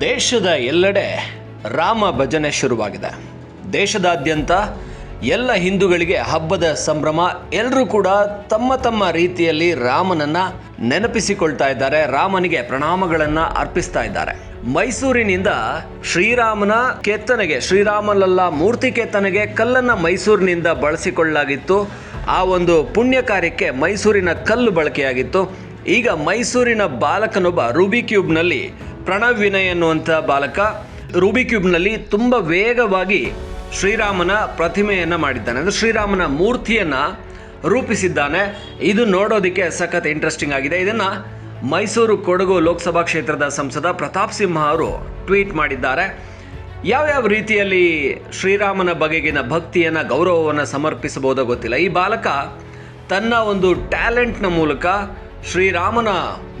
ದೇಶದ ಎಲ್ಲೆಡೆ ರಾಮ ಭಜನೆ ಶುರುವಾಗಿದೆ. ದೇಶದಾದ್ಯಂತ ಎಲ್ಲ ಹಿಂದೂಗಳಿಗೆ ಹಬ್ಬದ ಸಂಭ್ರಮ ಎಲ್ಲರೂ ಕೂಡ ತಮ್ಮ ತಮ್ಮ ರೀತಿಯಲ್ಲಿ ರಾಮನನ್ನ ನೆನಪಿಸಿಕೊಳ್ತಾ ಇದ್ದಾರೆ, ರಾಮನಿಗೆ ಪ್ರಣಾಮಗಳನ್ನ ಅರ್ಪಿಸ್ತಾ ಇದ್ದಾರೆ. ಮೈಸೂರಿನಿಂದ ಶ್ರೀರಾಮನ ಕೆತ್ತನೆಗೆ, ಶ್ರೀರಾಮನಲ್ಲ ಮೂರ್ತಿ ಕೆತ್ತನೆಗೆ ಕಲ್ಲನ್ನ ಮೈಸೂರಿನಿಂದ ಬಳಸಿಕೊಳ್ಳಲಾಗಿತ್ತು ಆ ಒಂದು ಪುಣ್ಯ ಕಾರ್ಯಕ್ಕೆ ಮೈಸೂರಿನ ಕಲ್ಲು ಬಳಕೆಯಾಗಿತ್ತು. ಈಗ ಮೈಸೂರಿನ ಬಾಲಕನೊಬ್ಬ ರೂಬಿ ಕ್ಯೂಬ್ನಲ್ಲಿ ಪ್ರಣವ್ ವಿನಯ್ ಅನ್ನುವಂಥ ಬಾಲಕ ರೂಬಿ ಕ್ಯೂಬ್ನಲ್ಲಿ ತುಂಬ ವೇಗವಾಗಿ ಶ್ರೀರಾಮನ ಪ್ರತಿಮೆಯನ್ನು ಮಾಡಿದ್ದಾನೆ. ಅಂದರೆ ಶ್ರೀರಾಮನ ಮೂರ್ತಿಯನ್ನು ರೂಪಿಸಿದ್ದಾನೆ. ಇದು ನೋಡೋದಕ್ಕೆ ಸಖತ್ ಇಂಟ್ರೆಸ್ಟಿಂಗ್ ಆಗಿದೆ. ಇದನ್ನು ಮೈಸೂರು ಕೊಡಗು ಲೋಕಸಭಾ ಕ್ಷೇತ್ರದ ಸಂಸದ ಪ್ರತಾಪ್ ಸಿಂಹ ಅವರು ಟ್ವೀಟ್ ಮಾಡಿದ್ದಾರೆ. ಯಾವ್ಯಾವ ರೀತಿಯಲ್ಲಿ ಶ್ರೀರಾಮನ ಬಗೆಗಿನ ಭಕ್ತಿಯನ್ನು, ಗೌರವವನ್ನು ಸಮರ್ಪಿಸಬಹುದೋ ಗೊತ್ತಿಲ್ಲ. ಈ ಬಾಲಕ ತನ್ನ ಒಂದು ಟ್ಯಾಲೆಂಟ್ನ ಮೂಲಕ ಶ್ರೀರಾಮನ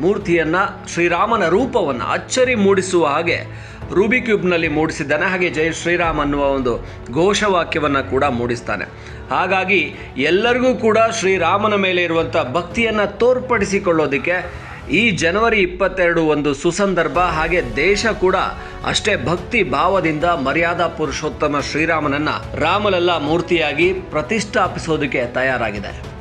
ಮೂರ್ತಿಯನ್ನು, ಶ್ರೀರಾಮನ ರೂಪವನ್ನು ಅಚ್ಚರಿ ಮೂಡಿಸುವ ಹಾಗೆ ರೂಬಿ ಕ್ಯೂಬ್ನಲ್ಲಿ ಮೂಡಿಸಿದ್ದಾನೆ. ಹಾಗೆ ಜೈ ಶ್ರೀರಾಮ್ ಅನ್ನುವ ಒಂದು ಘೋಷವಾಕ್ಯವನ್ನು ಕೂಡ ಮೂಡಿಸ್ತಾನೆ. ಹಾಗಾಗಿ ಎಲ್ಲರಿಗೂ ಕೂಡ ಶ್ರೀರಾಮನ ಮೇಲೆ ಇರುವಂಥ ಭಕ್ತಿಯನ್ನು ತೋರ್ಪಡಿಸಿಕೊಳ್ಳೋದಕ್ಕೆ ಈ ಜನವರಿ ಇಪ್ಪತ್ತೆರಡು ಒಂದು ಸುಸಂದರ್ಭ, ಹಾಗೆ ದೇಶ ಕೂಡ ಅಷ್ಟೇ ಭಕ್ತಿ ಭಾವದಿಂದ ಮರ್ಯಾದಾ ಪುರುಷೋತ್ತಮ ಶ್ರೀರಾಮನನ್ನು ರಾಮಲಲ್ಲ ಮೂರ್ತಿಯಾಗಿ ಪ್ರತಿಷ್ಠಾಪಿಸೋದಕ್ಕೆ ತಯಾರಾಗಿದೆ